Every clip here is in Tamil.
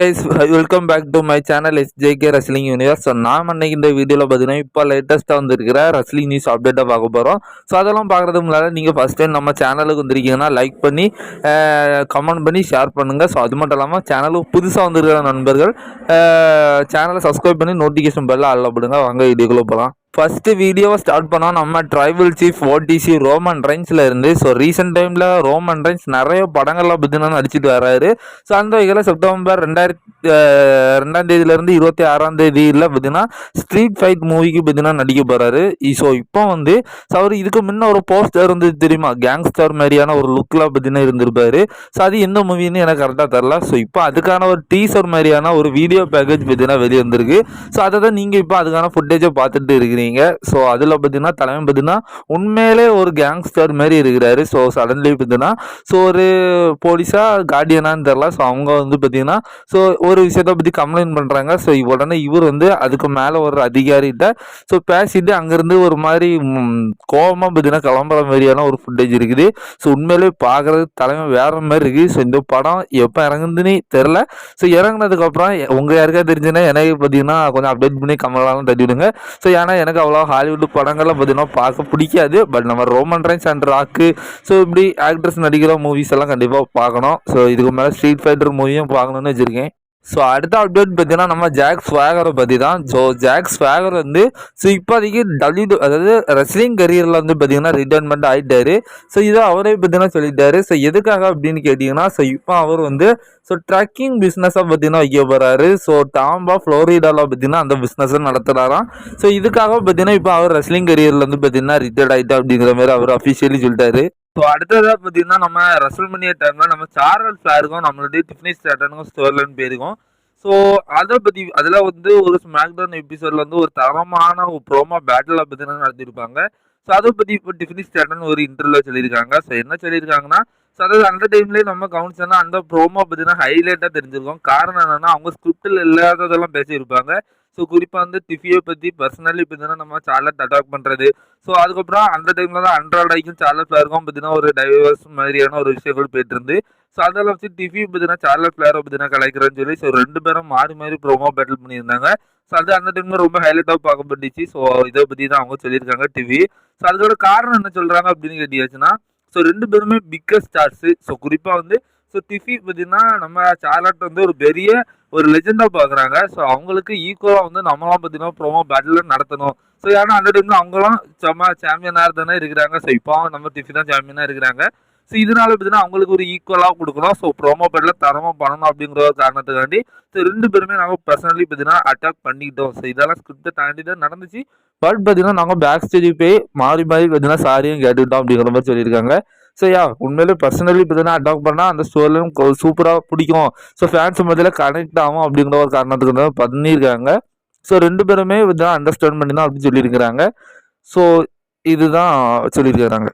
Guys welcome back to my channel S JK wrestling universe so நாம் அன்னைக்கு இந்த வீடியோவில் பார்த்தீங்கன்னா இப்போ லேட்டஸ்ட்டாக வந்திருக்கிற ரஸ்லிங் நியூஸ் அப்டேட்டை பார்க்க போகிறோம் ஸோ அதெல்லாம் பார்க்குறது முன்னாடி நீங்கள் ஃபஸ்ட் டைம் நம்ம சேனலுக்கு வந்திருக்கீங்கன்னா லைக் பண்ணி கமெண்ட் பண்ணி ஷேர் பண்ணுங்கள் ஸோ அது மட்டும் இல்லாமல் சேனலுக்கு புதுசாக வந்திருக்கிற நண்பர்கள் சேனலை சப்ஸ்கிரைப் பண்ணி நோட்டிஃபிகேஷன் பெல்லாம் அல்லப்படுங்க வாங்க வீடியோக்குள்ளே போகலாம் ஃபஸ்ட்டு வீடியோவை ஸ்டார்ட் பண்ணோம். நம்ம ட்ரைபல் சீஃப் ஓடிசி ரோமன் ரைன்ஸில் இருந்து. ஸோ ரீசெண்ட் டைமில் ரோமன் ரைன்ஸ் நிறைய படங்கள்லாம் பார்த்தீங்கன்னா நடிச்சிட்டு வராரு. ஸோ அந்த வகையில் செப்டம்பர் ரெண்டாயிரத்தி ரெண்டாம் தேதியிலேருந்து இருபத்தி ஆறாம் தேதியில் பார்த்தீங்கன்னா ஸ்ட்ரீட் ஃபைட் மூவிக்கு பார்த்தீங்கன்னா நடிக்க போகிறாரு ஸோ இப்போ வந்து ஸோ அவர் இதுக்கு முன்ன ஒரு போஸ்டர் இருந்தது தெரியுமா? கேங்ஸ்டர் மாதிரியான ஒரு லுக்கில் பார்த்தீங்கன்னா இருந்திருப்பாரு. ஸோ அது எந்த மூவின்னு எனக்கு கரெக்டாக தெரில ஸோ இப்போ அதுக்கான ஒரு டீசர் மாதிரியான ஒரு வீடியோ பேக்கேஜ் பார்த்தீங்கன்னா வெளியே வந்திருக்கு. ஸோ அதை தான் நீங்கள் இப்போ அதுக்கான ஃபுட்டேஜை பார்த்துட்டு இருக்கிறீங்க. ஸோ அதில் பார்த்தீங்கன்னா தலைமை பார்த்தீங்கன்னா உண்மையிலே ஒரு கேங்ஸ்டர் மாதிரி இருக்கிறாரு. ஸோ சடன்லி பார்த்தீங்கன்னா ஸோ ஒரு போலீஸாக கார்டியனான்னு தெரில ஸோ அவங்க வந்து பார்த்தீங்கன்னா ஸோ ஒரு விஷயத்த பற்றி கம்ப்ளைண்ட் பண்ணுறாங்க ஸோ உடனே இவர் வந்து அதுக்கு மேலே ஒரு அதிகாரிகிட்ட ஸோ பேசிட்டு அங்கேருந்து ஒரு மாதிரி கோபமாக பார்த்தீங்கன்னா கிளம்புற மாதிரியான ஒரு ஃபுட்டேஜ் இருக்குது. ஸோ உண்மையிலே பார்க்குறது தலைமை வேற மாதிரி இருக்குது ஸோ இந்த படம் எப்போ இறங்குதுன்னு தெரில ஸோ இறங்குனதுக்கப்புறம் உங்கள் யாருக்கா தெரிஞ்சுன்னா எனக்கு பார்த்தீங்கன்னா கொஞ்சம் அப்டேட் பண்ணி கமலாலாம் தட்டி விடுங்க ஸோ ஏன்னா எனக்கு அவ்வளோ ஹாலிவுட் படங்கள்லாம் பார்த்தீங்கன்னா பார்க்க பிடிக்காது. பட் நம்ம Roman Reigns and Rock so இப்படி ஆக்ட்ரஸ் நடிக்கிற மூவிஸ் எல்லாம் கண்டிப்பாக பார்க்கணும். ஸோ இதுக்கு மேலே ஸ்ட்ரீட் ஃபைட்டர் மூவியும் பார்க்கணுன்னு வச்சுருக்கேன். ஸோ அடுத்த அப்டேட் பார்த்தீங்கன்னா நம்ம ஜாக் ஸ்வாகரை பற்றி தான் ஸோ ஜாக் ஸ்வாகர் வந்து ஸோ இப்போதைக்கு டபிள்யூ அதாவது ரெஸ்லிங் கரியரில் வந்து பார்த்தீங்கன்னா ரிட்டைர்மெண்ட் ஆகிட்டாரு ஸோ இதை அவரே பார்த்தீங்கன்னா சொல்லிட்டாரு. ஸோ எதுக்காக அப்படின்னு கேட்டிங்கன்னா ஸோ இப்போ அவர் வந்து ஸோ ட்ரக்கிங் பிஸ்னஸை பார்த்தீங்கன்னா வைக்க போகிறாரு ஸோ டாம்பா ஃப்ளோரிடாவில் பார்த்தீங்கன்னா அந்த பிஸ்னஸை நடத்துகிறாராம் ஸோ இதுக்காக பார்த்தீங்கன்னா இப்போ அவர் ரெஸ்லிங் கரியரில் வந்து பார்த்தீங்கன்னா ரிட்டையர்ட் ஆகிட்டா அப்படிங்கிற மாதிரி அவர் அஃபிஷியலி சொல்லிட்டாரு. ஸோ அடுத்ததாக பார்த்தீங்கன்னா நம்ம ரசல்மனியா டைமில் நம்ம சார்வல் ஃபிளாருக்கும் நம்மளுடைய டிஃபினி ஸ்டாட்டனுக்கும் ஸ்டோர்லன்னு போயிருக்கோம். ஸோ அதை பற்றி அதில் வந்து ஒரு ஸ்மாக்டவுன் எபிசோடில் வந்து ஒரு தரமான ஒரு ப்ரோமா பேட்டில் பார்த்தீங்கன்னா நடத்திருப்பாங்க? ஸோ அதை பற்றி இப்போ டிஃபினி ஸ்டாட்டன் ஒரு இன்டர்வியூ சொல்லியிருக்காங்க. ஸோ என்ன சொல்லியிருக்காங்கன்னா ஸோ அதாவது அந்த டைம்லேயே நம்ம கவனிச்சோன்னா அந்த ப்ரோமோ பார்த்தீங்கன்னா ஹைலைட்டாக தெரிஞ்சிருக்கும். காரணம் என்னென்னா அவங்க ஸ்கிரிப்டில் இல்லாததெல்லாம் பேசியிருப்பாங்க. ஸோ குறிப்பாக வந்து டிஃபியை பற்றி பர்சனலி பார்த்தீங்கன்னா நம்ம சார்லட் அட்டாக் பண்ணுறது ஸோ அதுக்கப்புறம் அந்த டைமில் தான் அண்ட்ராய்டாய்க்கும் சார்லட் ஃபிளேருக்கும் பார்த்தீங்கன்னா ஒரு டைவர்ஸ் மாதிரியான ஒரு விஷயங்கள் போயிட்டு இருந்து ஸோ அதில் வச்சு டிஃபி பார்த்தீங்கன்னா சார்லட் ஃபிளேரை பார்த்தீங்கன்னா கலைக்கிறேன்னு சொல்லி ஸோ ரெண்டு பேரும் மாறி மாறி ப்ரோமோ பேட்டில் பண்ணியிருந்தாங்க. ஸோ அது அந்த டைமில் ரொம்ப ஹைலைட்டாக பார்க்கப்பட்டுச்சு. ஸோ இதை பற்றி தான் அவங்க சொல்லியிருக்காங்க டிவி ஸோ அதோட காரணம் என்ன சொல்கிறாங்க அப்படின்னு கேட்டியாச்சுன்னா ஸோ ரெண்டு பேருமே பிக்கஸ்ட் ஸ்டார்ஸு ஸோ குறிப்பாக வந்து ஸோ டிஃபி பார்த்தீங்கன்னா நம்ம சார்லட் வந்து ஒரு பெரிய ஒரு லெஜெண்டாக பார்க்குறாங்க ஸோ அவங்களுக்கு ஈக்குவலாக வந்து நம்மளாம் பார்த்தீங்கன்னா ப்ரோமோ பேட்டில் நடத்தணும். ஸோ ஏன்னா அந்த டைமில் அவங்களாம் செம்ம சாம்பியனாக தானே இருக்கிறாங்க. ஸோ இப்போ நம்ம டிஃபி தான் சாம்பியனாக இருக்கிறாங்க. ஸோ இதனால பார்த்தீங்கன்னா அவங்களுக்கு ஒரு ஈக்குவலாக கொடுக்கணும். ஸோ ப்ரோமோ பேட்டில் தரமாக பண்ணணும் அப்படிங்கிற ஒரு காரணத்துக்காண்டி ஸோ ரெண்டு பேருமே நாங்கள் பர்சனலி பார்த்தீங்கன்னா அட்டாக் பண்ணிக்கிட்டோம் ஸோ இதெல்லாம் ஸ்கிரிப்டை தாண்டி தான் நடந்துச்சு. பட் பார்த்தீங்கன்னா நாங்கள் பேக் ஸ்டேஜ் போய் மாறி மாறி பார்த்தீங்கன்னா சாரியும் கேட்டுக்கிட்டோம் அப்படிங்கிற மாதிரி சொல்லியிருக்காங்க. ஸோ யா உண்மையிலே பர்சனலி பார்த்தீங்கன்னா அட்டாக் பண்ணால் அந்த ஸ்டோரிலும் சூப்பராக பிடிக்கும். ஸோ ஃபேன்ஸ் மத்தியில் கனெக்ட் ஆகும் அப்படிங்கிற ஒரு காரணத்துக்கு தான் பண்ணியிருக்காங்க. ஸோ ரெண்டு பேருமே இதெல்லாம் அண்டர்ஸ்டாண்ட் பண்ணி தான் அப்படின்னு சொல்லியிருக்கிறாங்க. ஸோ இதுதான் சொல்லியிருக்கிறாங்க.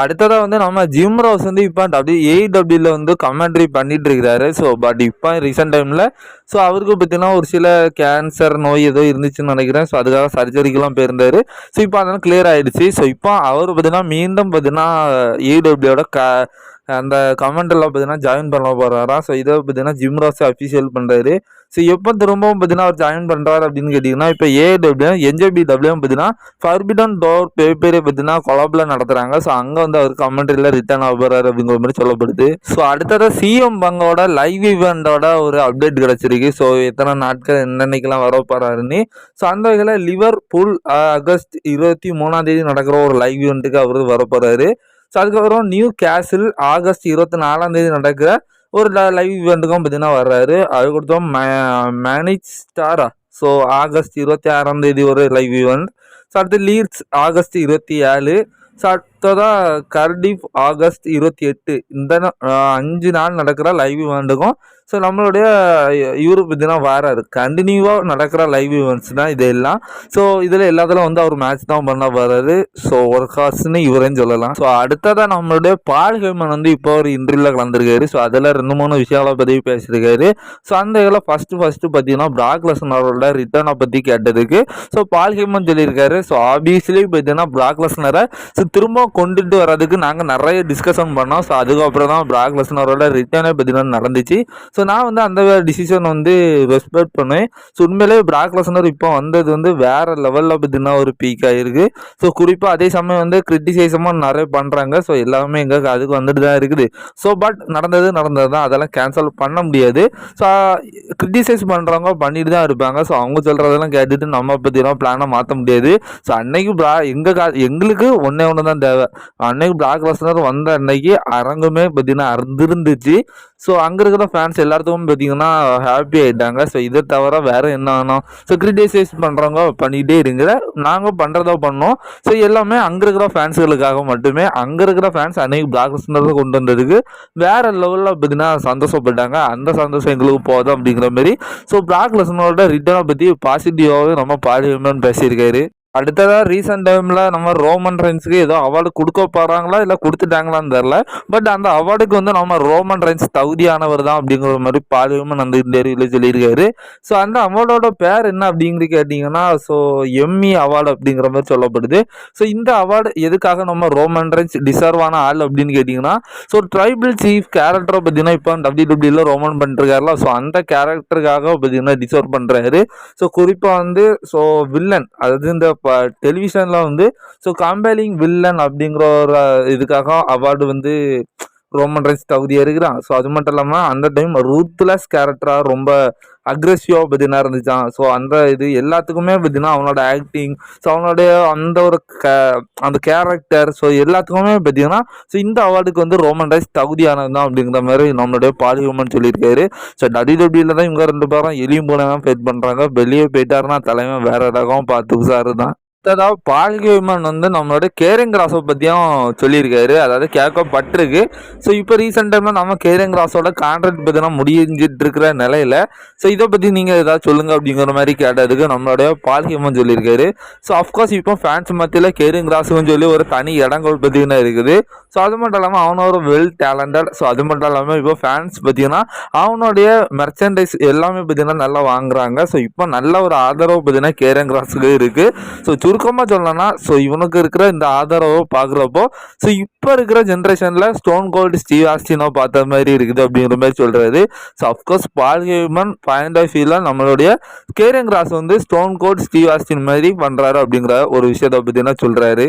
அடுத்ததாக வந்து நம்ம ஜிம் ரோஸ் வந்து இப்போ டபிள்யூ ஏடபிள்யூல வந்து கமெண்ட்ரி பண்ணிட்டு இருக்கிறாரு ஸோ பட் இப்போ ரீசெண்ட் டைமில் ஸோ அவருக்கு பார்த்தீங்கன்னா ஒரு சில கேன்சர் நோய் ஏதோ இருந்துச்சுன்னு நினைக்கிறேன். ஸோ அதுக்காக சர்ஜரிக்கெலாம் போயிருந்தாரு. ஸோ இப்போ அதெல்லாம் கிளியர் ஆகிடுச்சு ஸோ இப்போ அவர் பார்த்தீங்கன்னா மீண்டும் பார்த்தீங்கன்னா ஏடபிள்யூட க அந்த கமெண்டெல்லாம் பார்த்தீங்கன்னா ஜாயின் பண்ண போகிறாரா ஸோ இதை பார்த்தீங்கன்னா ஜிம்ராஸ் அஃபிஷியல் பண்ணுறாரு ஸோ எப்போ திரும்பவும் பார்த்தீங்கன்னா அவர் ஜாயின் பண்ணுறாரு அப்படின்னு கேட்டிங்கன்னா இப்போ ஏடபிள்யூ என்ஜேபி டபிள்யூ பார்த்தீங்கன்னா ஃபர்பிடன் டோர் பேப்பரே பார்த்தீங்கன்னா கொலாபில் நடத்துகிறாங்க ஸோ அங்கே வந்து அவர் கமெண்ட்ரியில் ரிட்டர்ன் ஆக போகிறாரு அப்படிங்கிற மாதிரி சொல்லப்படுது. ஸோ அடுத்தது சிஎம் பங்கோட லைவ் ஈவெண்ட்டோட ஒரு அப்டேட் கிடச்சிருக்கு. ஸோ எத்தனை நாட்கள் என்னன்னைக்கெல்லாம் வர போகிறாருன்னு ஸோ அந்த வகையில் லிவர் புல் ஆகஸ்ட் இருபத்தி மூணாம் தேதி நடக்கிற ஒரு லைவ் ஈவெண்ட்டுக்கு அவர் வர போகிறாரு ஸோ அதுக்கப்புறம் நியூ கேசில் ஆகஸ்ட் இருபத்தி நாலாம் தேதி நடக்கிற ஒரு லைவ் ஈவெண்ட்டுக்கும் பார்த்தீங்கன்னா வர்றாரு. அது கொடுத்தோம் மேனேஜ் ஸ்டாரா ஸோ ஆகஸ்ட் இருபத்தி ஆறாம் தேதி ஒரு லைவ் ஈவெண்ட் ஸோ அடுத்து லீட்ஸ் ஆகஸ்ட் இருபத்தி ஏழு. ஸோ அடுத்ததாக கர்டிஃப் ஆகஸ்ட் இருபத்தி எட்டு. இந்த அஞ்சு நாள் நடக்கிற லைவ் ஈவெண்ட்டுக்கும் ஸோ நம்மளுடைய இவர் பார்த்தீங்கன்னா வராரு கண்டினியூவாக நடக்கிற லைவ் ஈவெண்ட்ஸ் தான் இதெல்லாம். ஸோ இதில் எல்லாத்துலையும் வந்து அவர் மேட்ச் தான் பண்ண வர்றாரு ஸோ ஒர்க் ஹார்ஸ்னு இவரேன்னு சொல்லலாம். ஸோ அடுத்ததாக நம்மளுடைய பால் ஹேமன் வந்து இப்போ ஒரு இன்டர்வியூவில் கலந்துருக்காரு. ஸோ அதில் ரெண்டு மூணு விஷயங்களை பற்றி பேசியிருக்காரு. ஸோ அந்த இதில் ஃபஸ்ட்டு ஃபஸ்ட்டு பார்த்தீங்கன்னா பிராக் லெசனரோட ரிட்டர்னை பற்றி கேட்டதுக்கு. ஸோ பால் ஹேமன் சொல்லியிருக்காரு. ஸோ ஆப்வியஸ்லி பார்த்தீங்கன்னா பிராக் லெசனரை ஸோ திரும்ப கொண்டுட்டு வர்றதுக்கு நாங்கள் நிறைய டிஸ்கஷன் பண்ணோம். ஸோ அதுக்கப்புறம் தான் பிராக் லெசனரோட ரிட்டர்னே பார்த்தீங்கன்னா நடந்துச்சு. ஸோ நான் வந்து அந்த டிசிஷன் வந்து ரெஸ்பெக்ட் பண்ணுவேன். ஸோ உண்மையிலே பிராக் லெசனர் இப்போ வந்தது வந்து வேற லெவலில் பார்த்தீங்கன்னா ஒரு பீக் ஆகிருக்கு ஸோ குறிப்பாக அதே சமயம் வந்து கிரிட்டிசைஸமாக நிறைய பண்ணுறாங்க ஸோ எல்லாமே எங்களுக்கு அதுக்கு வந்துட்டு தான் இருக்குது. ஸோ பட் நடந்தது நடந்தது தான் அதெல்லாம் கேன்சல் பண்ண முடியாது. ஸோ கிரிட்டிசைஸ் பண்ணுறவங்க பண்ணிட்டு தான் இருப்பாங்க. ஸோ அவங்க சொல்கிறதெல்லாம் கேட்டுட்டு நம்ம பற்றிலாம் பிளானை மாற்ற முடியாது. ஸோ அன்னைக்கு பிரா எங்கள் கா எங்களுக்கு ஒன்றே ஒன்று தான் தேவை. அன்னைக்கு பிளாக் லெசனர் வந்த அன்னைக்கு அரங்குமே பார்த்தீங்கன்னா அறந்துருந்துச்சு. ஸோ அங்கே இருக்கிற ஃபேன்ஸ் எல்லாத்துக்கும் பார்த்தீங்கன்னா ஹாப்பி ஆகிட்டாங்க ஸோ இதை தவிர வேறு என்ன வேணும்? ஸோ கிரிட்டிசைஸ் பண்ணுறவங்க பண்ணிகிட்டே இருங்க. நாங்கள் பண்ணுறதா பண்ணோம். ஸோ எல்லாமே அங்கே இருக்கிற ஃபேன்ஸுகளுக்காக மட்டுமே அங்கே இருக்கிற ஃபேன்ஸ் அன்னைக்கு பிளாக் லிஸ்டரில் கொண்டு வந்ததுக்கு வேறு லெவலில் பார்த்தீங்கன்னா சந்தோஷப்பட்டாங்க. அந்த சந்தோஷம் எங்களுக்கு போதும் அப்படிங்கிற மாதிரி. ஸோ பிளாக் லிஸ்டனோட ரிட்டனை பற்றி பாசிட்டிவாகவே நம்ம பாலிமன் பேசியிருக்காரு. அடுத்ததாக ரீசெண்ட் டைமில் நம்ம ரோமன் ரைன்ஸுக்கு ஏதோ அவார்டு கொடுக்க போகிறாங்களா இல்லை கொடுத்துட்டாங்களான்னு தெரில பட் அந்த அவார்டுக்கு வந்து நம்ம ரோமன் ரைன்ஸ் தகுதியானவர் தான் அப்படிங்கிற மாதிரி பாலியமன் அந்த இன்டர்வியூவில் சொல்லியிருக்காரு. ஸோ அந்த அவார்டோட பேர் என்ன அப்படிங்கிறது கேட்டிங்கன்னா ஸோ எம்மி அவார்டு அப்படிங்கிற மாதிரி சொல்லப்படுது. ஸோ இந்த அவார்டு எதுக்காக நம்ம ரோமன் ரைன்ஸ் டிசர்வான ஆள் அப்படின்னு கேட்டிங்கன்னா ஸோ ட்ரைபிள் சீஃப் கேரக்டரை பார்த்தீங்கன்னா இப்போ டபிள்யூ டபிள்யூல ரோமன் பண்ணிருக்காருல ஸோ அந்த கேரக்டருக்காக பார்த்தீங்கன்னா டிசர்வ் பண்ணுறாரு ஸோ குறிப்பாக வந்து ஸோ வில்லன் அதாவது இந்த இப்போ டெலிவிஷனில் வந்து ஸோ காம்பேலிங் வில்லன் அப்படிங்கிற ஒரு இதுக்காக அவார்டு வந்து ரோமன் ரைன்ஸ் தகுதியாக இருக்கிறான். ஸோ அது மட்டும் இல்லாமல் அந்த டைம் ரூத்லெஸ் கேரக்டராக ரொம்ப அக்ரெசிவாக பார்த்தீங்கன்னா இருந்துச்சான் ஸோ அந்த இது எல்லாத்துக்குமே பார்த்தீங்கன்னா அவனோட ஆக்டிங் ஸோ அவனுடைய அந்த ஒரு அந்த கேரக்டர் ஸோ எல்லாத்துக்குமே பார்த்தீங்கன்னா ஸோ இந்த அவார்டுக்கு வந்து ரோமன் ரைஸ் தகுதியானது தான் அப்படிங்கிற மாதிரி நம்மளுடைய பாலிஹியூமன் சொல்லியிருக்காரு. ஸோ டபிள்யூ டபிள்யூல தான் இவங்க ரெண்டு பேரும் எலியும் போனவன் ஃபேட் பண்ணுறாங்க வெளியே போயிட்டாருன்னா தலைமை வேற ரகம் பார்த்துக்கு சார் தான் அடுத்ததாக விமன் வந்து நம்மளோட கேரிங் கிராஸை பற்றியும் சொல்லியிருக்காரு. அதாவது கேட்கப்பட்டிருக்கு ஸோ இப்போ ரீசெண்ட் டைமில் நம்ம கேரிங் கிராஸோட கான்ட்ராக்ட் பார்த்தீங்கன்னா முடிஞ்சிட்டு இருக்கிற நிலையில். ஸோ இதை பற்றி நீங்கள் ஏதாவது சொல்லுங்கள் அப்படிங்கிற மாதிரி கேட்டதுக்கு நம்மளுடைய விமன் சொல்லியிருக்காரு. ஸோ அஃப்கோர்ஸ் இப்போ ஃபேன்ஸ் மத்தியில் கேரிங் கிராஸுன்னு சொல்லி ஒரு தனி இடங்கள் பார்த்தீங்கன்னா இருக்குது. ஸோ அது மட்டும் இல்லாமல் அவனோட ஒரு வெல் டேலண்டட் ஸோ அது மட்டும் இல்லாமல் இப்போ ஃபேன்ஸ் பார்த்தீங்கன்னா அவனுடைய மெர்ச்சன்டைஸ் எல்லாமே பார்த்தீங்கன்னா நல்லா வாங்குறாங்க. ஸோ இப்போ நல்ல ஒரு ஆதரவு பார்த்தீங்கன்னா கேரிங் கிராஸுக்கு இருக்குது ஸோ சுருக்கமாக சொல்லணும்னா ஸோ இவனுக்கு இருக்கிற இந்த ஆதரவை பார்க்குறப்போ ஸோ இப்போ இருக்கிற ஜென்ரேஷனில் ஸ்டோன் கோல்டு ஸ்டீவ் ஆஸ்டினோ பார்த்த மாதிரி இருக்குது அப்படிங்கிற மாதிரி சொல்கிறாரு so of course Paul Heyman point of வியூவில் நம்மளுடைய கேரியங் கிராஸ் வந்து ஸ்டோன் கோல்டு ஸ்டீவ் ஆஸ்டின் மாதிரி பண்ணுறாரு அப்படிங்கிற ஒரு விஷயத்தை பற்றினா சொல்கிறாரு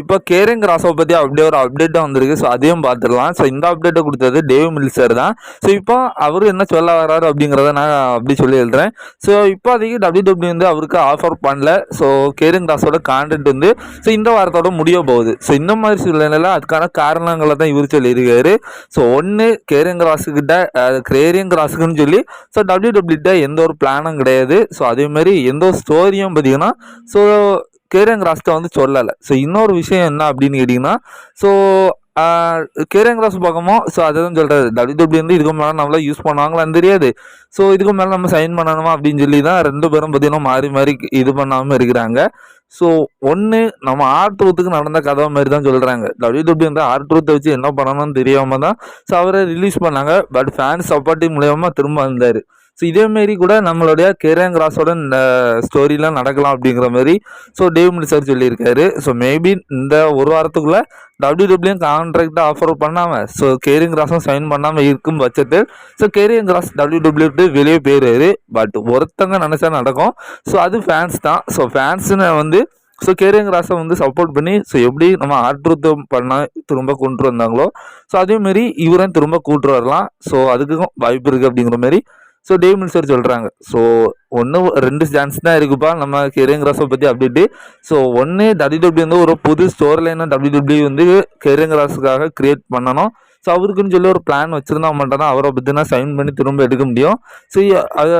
இப்போ கேரிங் கிராஸை பற்றி அப்படியே ஒரு அப்டேட்டாக வந்திருக்கு. ஸோ அதையும் பார்த்துடலாம். ஸோ இந்த அப்டேட்டை கொடுத்தது டேவ் மில்சர் தான். ஸோ இப்போ அவர் என்ன சொல்ல வர்றாரு அப்படிங்கிறத நான் அப்படி சொல்லி எழுதுறேன். ஸோ இப்போ அதிக டபிள்யூ டபிள்யூ வந்து அவருக்கு ஆஃபர் பண்ணல. ஸோ கேரிங் கிராஸோட கான்டென்ட் வந்து ஸோ இந்த வாரத்தோட முடிய போகுது. ஸோ இந்த மாதிரி சூழ்நிலையில் அதுக்கான காரணங்களை தான் இவர் சொல்லியிருக்காரு. ஸோ ஒன்று கேரிங் கிராஸுக்கிட்ட கேரிங் கிராஸுக்குன்னு சொல்லி ஸோ டபிள்யூ டபிள்யூட்ட எந்த ஒரு பிளானும் கிடையாது. ஸோ அதேமாதிரி எந்த ஒரு ஸ்டோரியும் பார்த்தீங்கன்னா ஸோ கேரங் ராஸ்ட்டை வந்து சொல்லலை. ஸோ இன்னொரு விஷயம் என்ன அப்படின்னு கேட்டிங்கன்னா ஸோ கேரங் ராஸ் பார்க்கமோ ஸோ அதை தான் சொல்கிறது டபிள்யூ டபிள்யூ வந்து இதுக்கு மேலே நம்மளா யூஸ் பண்ணுவாங்களான்னு தெரியாது. ஸோ இதுக்கு மேலே நம்ம சைன் பண்ணணுமா அப்படின்னு சொல்லி தான் ரெண்டு பேரும் பார்த்தீங்கன்னா மாறி மாறி இது பண்ணாமல் இருக்கிறாங்க. ஸோ ஒன்று நம்ம ஆர் ட்ரூத்துக்கு நடந்த கதை மாதிரி தான் சொல்கிறாங்க டபிள்யூ டபிள்யூ வந்து ஆர் ட்ரூத்தை வச்சு என்ன பண்ணணும்னு தெரியாமல் தான் ஸோ அவரை ரிலீஸ் பண்ணாங்க. பட் ஃபேன்ஸ் சப்போர்ட்டிங் மூலயமா திரும்ப வந்தார். ஸோ இதேமாரி கூட நம்மளுடைய கேரங் ராஸோட ஸ்டோரிலாம் நடக்கலாம் அப்படிங்கிற மாதிரி ஸோ டேவ் மினிஸ்டர் சொல்லியிருக்காரு. ஸோ மேபி இந்த ஒரு வாரத்துக்குள்ளே டபிள்யூ டபிள்யூ கான்ட்ராக்ட் ஆஃபர் பண்ணாமல் ஸோ கேரிங் கிராஸும் சைன் பண்ணாமல் இருக்கும் பட்சத்தில் so Karrion Kross W W வெளியே போயிடுவாரு. பட் ஒருத்தங்க நினச்சா நடக்கும். ஸோ அது ஃபேன்ஸ் தான். ஸோ ஃபேன்ஸுன்னு வந்து ஸோ கேரிங் கிராஸை வந்து சப்போர்ட் பண்ணி ஸோ எப்படி நம்ம ஆற்றுத்தம் பண்ண திரும்ப கொண்டு வந்தாங்களோ ஸோ அதேமாரி இவரும் திரும்ப கூட்டு வரலாம். ஸோ அதுக்கும் வாய்ப்பு இருக்குது அப்படிங்கிற மாதிரி ஸோ டேவ் மில்சர் சொல்கிறாங்க ஸோ ஒன்று ரெண்டு சான்ஸ் தான் இருக்குப்பா. நம்ம கெரியங் கிராஸை பற்றி அப்டேட்டு ஸோ ஒன்று டபிள்யூ டபிள்யூ வந்து ஒரு புது ஸ்டோர் லைனை டபிள்யூ டபிள்யூ வந்து கெரியங் ராஸுக்காக க்ரியேட் பண்ணணும். ஸோ அவருக்குன்னு சொல்லி ஒரு பிளான் வச்சுருந்தா மட்டும் தான் அவரை பற்றினா சைன் பண்ணி திரும்ப எடுக்க முடியும். ஸோ அது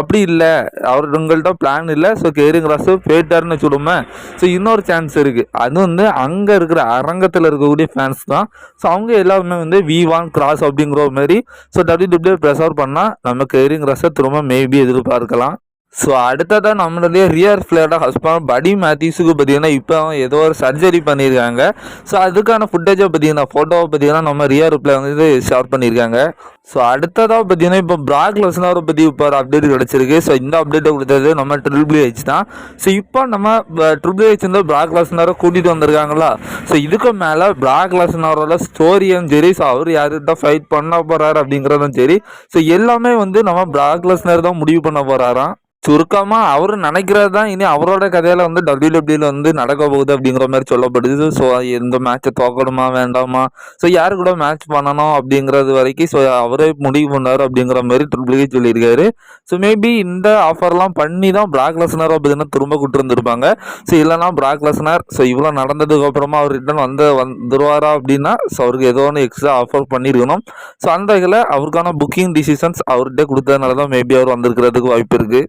அப்படி இல்லை. அவர் உங்கள்கிட்ட பிளான் இல்லை. ஸோ கேரிங் ராசு போயிட்டாருன்னு வச்சுடுமே ஸோ இன்னொரு சான்ஸ் இருக்குது அது வந்து அங்கே இருக்கிற அரங்கத்தில் இருக்கக்கூடிய ஃபேன்ஸ் தான். ஸோ அவங்க எல்லாருமே வந்து வி வான் கிராஸ் அப்படிங்கிற மாதிரி. ஸோ டபிள்யூ டபிள்யூ ப்ரெஷர் பண்ணால் நம்ம கேரிங் ராசை திரும்ப மேபி எதிர்பார்க்கலாம். ஸோ அடுத்ததாக நம்மளுடைய ரியர் ஃப்ளேட ஹஸ்பண்ட் படி மேத்யூஸுக்கு பார்த்தீங்கன்னா இப்போ ஏதோ ஒரு சர்ஜரி பண்ணியிருக்காங்க. ஸோ அதுக்கான ஃபுட்டேஜை பார்த்தீங்கன்னா ஃபோட்டோவை பார்த்தீங்கன்னா நம்ம ரியர் ரிப்ளை வந்து ஷேர் பண்ணியிருக்காங்க. ஸோ அடுத்ததாக பார்த்தீங்கன்னா இப்போ பிராக் லெஸ்னரை பற்றி இப்போ ஒரு அப்டேட் கிடச்சிருக்கு. ஸோ இந்த அப்டேட்டை கொடுத்தது நம்ம ட்ரிபிள் ஹெச் தான். ஸோ இப்போ நம்ம ட்ரிபிள் ஹெச் வந்து பிராக் லெஸ்னரை கூட்டிகிட்டு வந்திருக்காங்களா ஸோ இதுக்கு மேலே பிராக் லெஸ்னரோட ஸ்டோரியும் சரி ஸோ அவர் யார்கிட்ட ஃபைட் பண்ண போகிறாரு அப்படிங்கிறதும் சரி. ஸோ எல்லாமே வந்து நம்ம பிராக் லெஸ்னர் தான் முடிவு பண்ண போகிறாராம் சுருக்கமாக அவர் நினைக்கிறது தான் இனி அவரோட கதையில் வந்து டபிள்யூடபிள்யூல வந்து நடக்க போகுது அப்படிங்கிற மாதிரி சொல்லப்படுது. ஸோ எந்த மேட்சை தோக்கணுமா வேண்டாமா? ஸோ யாரு கூட மேட்ச் பண்ணணும் அப்படிங்கிறது வரைக்கும் ஸோ அவரே முடிவு பண்ணார் அப்படிங்கிற மாதிரி ட்ரிபிள் சொல்லியிருக்காரு. ஸோ மேபி இந்த ஆஃபர்லாம் பண்ணி தான் பிராக் அப்படின்னா திரும்ப கூட்டு ஸோ இல்லைனா பிராக்லஸ்னர் ஸோ இவ்வளோ நடந்ததுக்கு அப்புறமா அவர் ரிட்டன் வந்து வந்துருவாரா அப்படின்னா ஸோ அவருக்கு ஏதோ ஒன்று எக்ஸ்ட்ரா ஆஃபர் பண்ணியிருக்கணும் ஸோ அந்த வகையில் அவருக்கான புக்கிங் டிசிஷன்ஸ் அவர்கிட்ட கொடுத்ததுனால தான் மேபி அவர் வந்திருக்கிறதுக்கு வாய்ப்பு இருக்குது